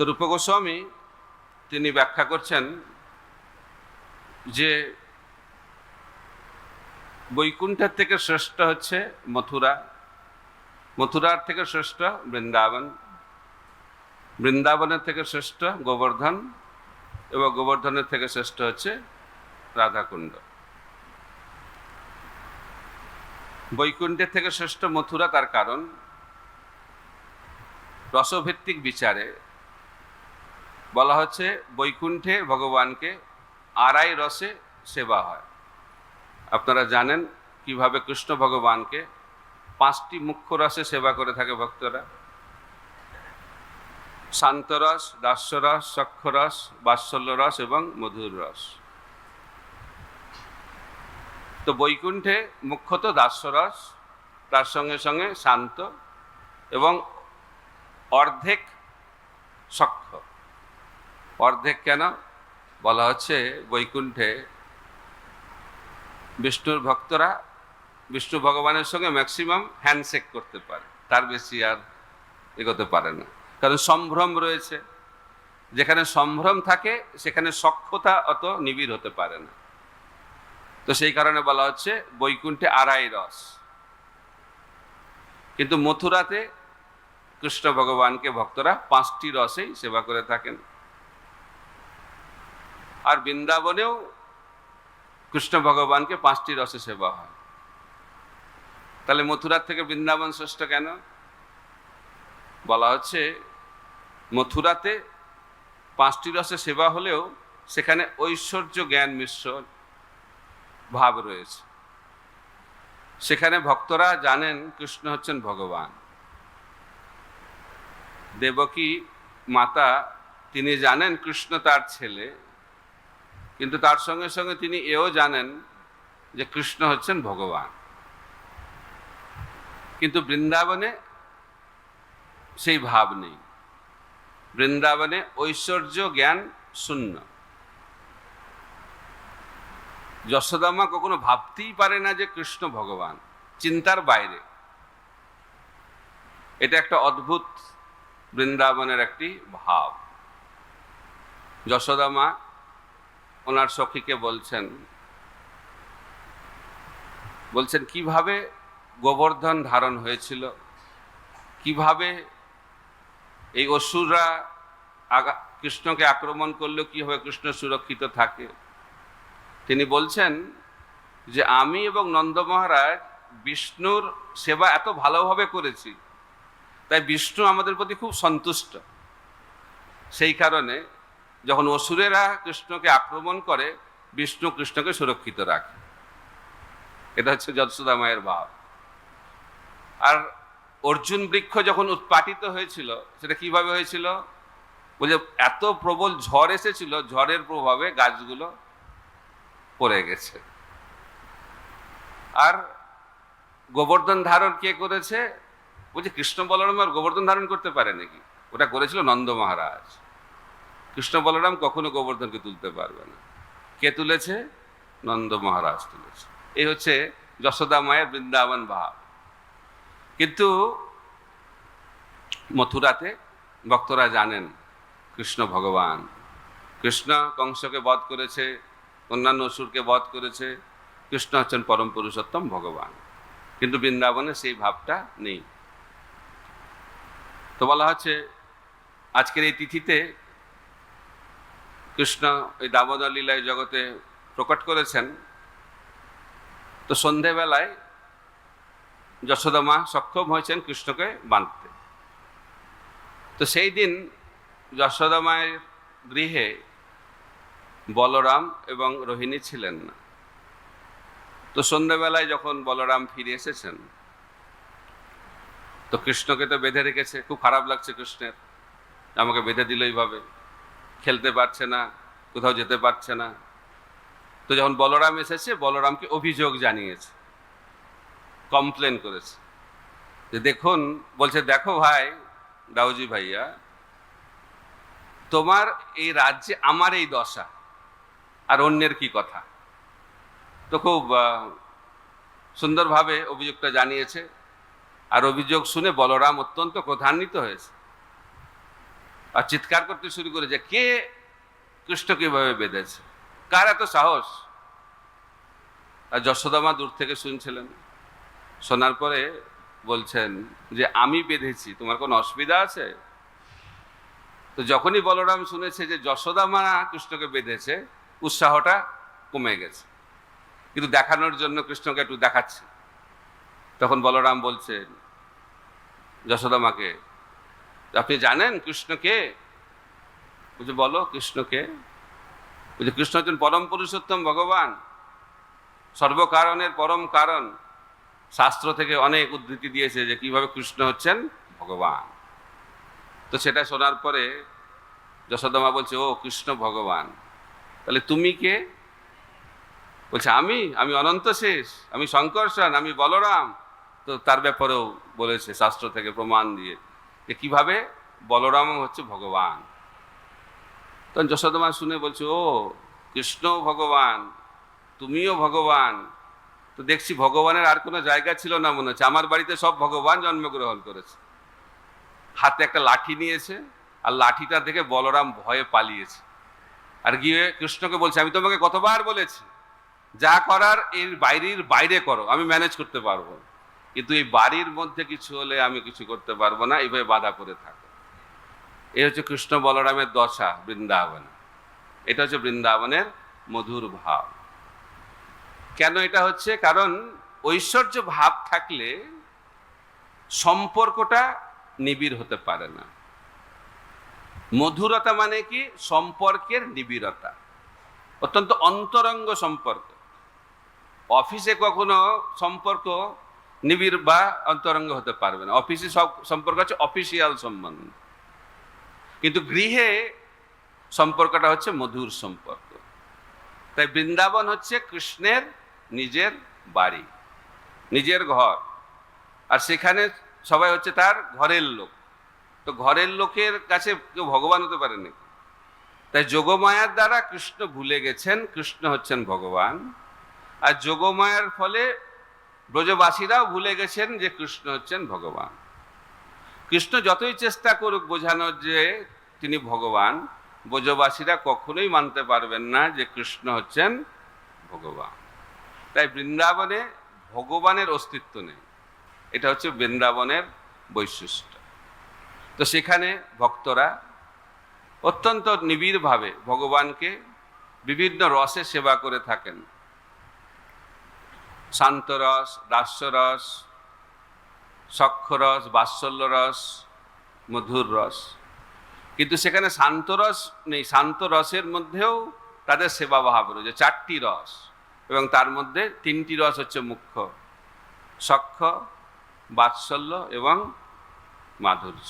তো রূপ গোস্বামী তিনি ব্যাখ্যা করছেন যে বৈকুণ্ঠের থেকে শ্রেষ্ঠ হচ্ছে মথুরা। মথুরার থেকে শ্রেষ্ঠ বৃন্দাবন। বৃন্দাবনের থেকে শ্রেষ্ঠ গোবর্ধন এবং গোবর্ধনের থেকে শ্রেষ্ঠ হচ্ছে রাধাকুণ্ড। বৈকুণ্ঠের থেকে শ্রেষ্ঠ মথুরা তার কারণ, রসভিত্তিক বিচারে বলা হচ্ছে, বৈকুণ্ঠে ভগবানকে আড়াই রসে সেবা হয়। আপনারা জানেন কীভাবে কৃষ্ণ ভগবানকে পাঁচটি মুখ্য রসে সেবা করে থাকে ভক্তরা? শান্তরস, দাস্যরস সক্ষরস বাৎসল্য রস এবং মধুর রস তো বৈকুণ্ঠে মুখ্যত দাস্যরস, তার সঙ্গে সঙ্গে শান্ত এবং অর্ধেক সক্ষ অর্ধেক কেন? বলা হচ্ছে বৈকুণ্ঠে বিষ্ণুর ভক্তরা বিষ্ণু ভগবানের সঙ্গে ম্যাক্সিমাম হ্যান্ডশেক করতে পারে। তার বেশি আর এগোতে পারে না। কারণ সম্ভ্রম রয়েছে। যেখানে সম্ভ্রম থাকে, সেখানে সক্ষতা অত নিবিড় হতে পারে না। তো সেই কারণে বলা হচ্ছে বৈকুণ্ঠে আড়াই রস। কিন্তু মথুরাতে কৃষ্ণ ভগবানকে ভক্তরা পাঁচটি রসেই সেবা করে থাকেন। আর বৃন্দাবনেও কৃষ্ণ ভগবানকে পাঁচটি রসে সেবা হয়। তাহলে মথুরার থেকে বৃন্দাবন শ্রেষ্ঠ কেন? বলা হচ্ছে মথুরাতে পাঁচটি রসে সেবা হলেও সেখানে ঐশ্বর্য জ্ঞান মিশ্র ভাব রয়েছে। সেখানে ভক্তরা জানেন কৃষ্ণ হচ্ছেন ভগবান। দেবকী মাতা, তিনি জানেন কৃষ্ণ তার ছেলে কিন্তু তার সঙ্গে সঙ্গে তিনি এও জানেন যে কৃষ্ণ হচ্ছেন ভগবান। কিন্তু বৃন্দাবনে সেই ভাব নেই। বৃন্দাবনে ঐশ্বর্য জ্ঞান শূন্য। যশোদামা কখনো ভাবতেই পারে না যে কৃষ্ণ ভগবান, চিন্তার বাইরে। এটা একটা অদ্ভুত বৃন্দাবনের একটি ভাব। যশোদামা ওনার সখীকে বলছেন বলছেন, কীভাবে গোবর্ধন ধারণ হয়েছিল? কীভাবে এই অসুররা কৃষ্ণকে আক্রমণ করলেও কীভাবে কৃষ্ণ সুরক্ষিত থাকে? তিনি বলছেন যে, আমি এবং নন্দ মহারাজ বিষ্ণুর সেবা এত ভালোভাবে করেছি, তাই বিষ্ণু আমাদের প্রতি খুব সন্তুষ্ট। সেই কারণে যখন অসুরেরা কৃষ্ণকে আক্রমণ করে, বিষ্ণু কৃষ্ণকে সুরক্ষিত রাখে। এটা হচ্ছে যশোদা মায়ের ভাব। আর অর্জুন বৃক্ষ যখন উৎপাটিত হয়েছিল, সেটা কীভাবে হয়েছিল? বলে এত প্রবল ঝড় এসেছিল, ঝড়ের প্রভাবে গাছগুলো পড়ে গেছে। আর গোবর্ধন ধারণ কে করেছে? বলছে কৃষ্ণ বলরাম আর গোবর্ধন ধারণ করতে পারে নাকি? ওটা করেছিল নন্দ মহারাজ। কৃষ্ণ বলরাম কখনো গোবর্ধনকে তুলতে পারবে না। কে তুলেছে? নন্দ মহারাজ তুলেছে। এই হচ্ছে যশোদা মায়ের বৃন্দাবন ভাব। কিন্তু মথুরাতে ভক্তরা জানেন কৃষ্ণ ভগবান। কৃষ্ণ কংসকে বধ করেছে, অন্যান্য অসুরকে বধ করেছে, কৃষ্ণ হচ্ছেন পরম পুরুষোত্তম ভগবান। কিন্তু বৃন্দাবনে সেই ভাবটা নেই। তো বলা হচ্ছে, আজকের এই তিথিতে কৃষ্ণ এই দামোদর লীলায় জগতে প্রকট করেছেন, তো সন্ধেবেলায় যশোদা মা সক্ষম হয়েছেন কৃষ্ণকে বাঁধতে। তো সেই দিন যশোদা মায়ের গৃহে বলরাম এবং রোহিণী ছিলেন না। তো সন্ধ্যেবেলায় যখন বলরাম ফিরে এসেছেন, তো কৃষ্ণকে তো বেঁধে রেখেছে, খুব খারাপ লাগছে কৃষ্ণের, আমাকে বেঁধে দিল এইভাবে। খেলতে পারছে না, কোথাও যেতে পারছে না। তো যখন বলরাম এসেছে, বলরামকে অভিযোগ জানিয়েছে কমপ্লেন করেছে। যে দেখুন, বলছে, দেখো ভাই দাউজি ভাইয়া, তোমার এই রাজ্যে আমার এই দশা, আর অন্যের কি কথা? তো খুব সুন্দরভাবে অভিযোগটা জানিয়েছে। আর অভিযোগ শুনে বলরাম অত্যন্ত ক্রধান্বিত হয়েছে। আর চিৎকার করতে শুরু করে যে, কে কৃষ্ণকে এভাবে বেঁধেছে? কার এত সাহস? আর যশোদামা দূর থেকে শুনছিলেন। শোনার পরে বলছেন যে, আমি বেঁধেছি, তোমার কোনো অসুবিধা আছে? তো যখনই বলরাম শুনেছে যে যশোদামা কৃষ্ণকে বেঁধেছে, উৎসাহটা কমে গেছে। কিন্তু দেখানোর জন্য কৃষ্ণকে একটু দেখাচ্ছে। তখন বলরাম বলছেন যশোদামাকে আপনি জানেন কৃষ্ণকে? বলছে, বলো কৃষ্ণকে। বলছে, কৃষ্ণ হচ্ছেন পরম পুরুষোত্তম ভগবান। সর্বকারণের পরম কারণ। শাস্ত্র থেকে অনেক উদ্ধৃতি দিয়েছে যে কীভাবে কৃষ্ণ হচ্ছেন ভগবান। তো সেটা শোনার পরে যশোদামা বলছে, ও কৃষ্ণ ভগবান, তাহলে তুমি কে? বলছে, আমি? আমি অনন্ত শেষ, আমি শঙ্কর্ষণ আমি বলরাম। তো তার ব্যাপারেও বলেছে, শাস্ত্র থেকে প্রমাণ দিয়ে। যে কীভাবে বলরাম হচ্ছে ভগবান। তখন যশোদামা শুনে বলছে, ও, কৃষ্ণ ভগবান, তুমিও ভগবান। তো দেখছি ভগবানের আর কোনো জায়গা ছিল না মনে হচ্ছে। আমার বাড়িতে সব ভগবান জন্মগ্রহণ করেছে। হাতে একটা লাঠি নিয়েছে আর লাঠিটা দেখে বলরাম ভয়ে পালিয়েছে। আর গিয়ে কৃষ্ণকে বলছে, আমি তোমাকে কতবার বলেছি, যা করার এর বাইরের বাইরে করো, আমি ম্যানেজ করতে পারব কিন্তু এই বাড়ির মধ্যে কিছু হলে আমি কিছু করতে পারব না, এইভাবে বাধা করে থাকো। এই হচ্ছে কৃষ্ণ বলরামের দশা, বৃন্দাবন। এটা হচ্ছে বৃন্দাবনের মধুর ভাব। কেন এটা হচ্ছে? কারণ ঐশ্বর্য ভাব থাকলে সম্পর্কটা নিবিড় হতে পারে না। মধুরতা মানে কি? সম্পর্কের নিবিড়তা। অত্যন্ত অন্তরঙ্গ সম্পর্ক। অফিসে কখনো সম্পর্ক নিবিড় বা অন্তরঙ্গ হতে পারবে না। অফিসে সব সম্পর্ক হচ্ছে অফিসিয়াল সম্বন্ধ। কিন্তু গৃহে সম্পর্কটা হচ্ছে মধুর সম্পর্ক। তাই বৃন্দাবন হচ্ছে কৃষ্ণের নিজের বাড়ি, নিজের ঘর। আর সেখানে সবাই হচ্ছে তার ঘরের লোক। তো ঘরের লোকের কাছে কেউ ভগবান হতে পারে নাকি? তাই যোগমায়ার দ্বারা কৃষ্ণ ভুলে গেছেন, কৃষ্ণ হচ্ছেন ভগবান। আর যোগমায়ার ফলে ব্রজবাসীরাও ভুলে গেছেন যে কৃষ্ণ হচ্ছেন ভগবান। কৃষ্ণ যতই চেষ্টা করুক বোঝানোর যে তিনি ভগবান, ব্রজবাসীরা কখনোই মানতে পারবেন না যে কৃষ্ণ হচ্ছেন ভগবান। তাই বৃন্দাবনে ভগবানের অস্তিত্ব নেই। এটা হচ্ছে বৃন্দাবনের বৈশিষ্ট্য। তো সেখানে ভক্তরা অত্যন্ত নিবিড়ভাবে ভগবানকে বিভিন্ন রসে সেবা করে থাকেন। শান্তরস, দাস্যরস, সক্ষরস বাৎসল্য রস মধুর রস কিন্তু সেখানে শান্তরস নেই শান্ত রসের মধ্যেও তাদের সেবা ভাব রয়েছে। চারটি রস এবং তার মধ্যে তিনটি রস হচ্ছে মুখ্য, সক্ষ, বাৎসল্য এবং মাধুর্য।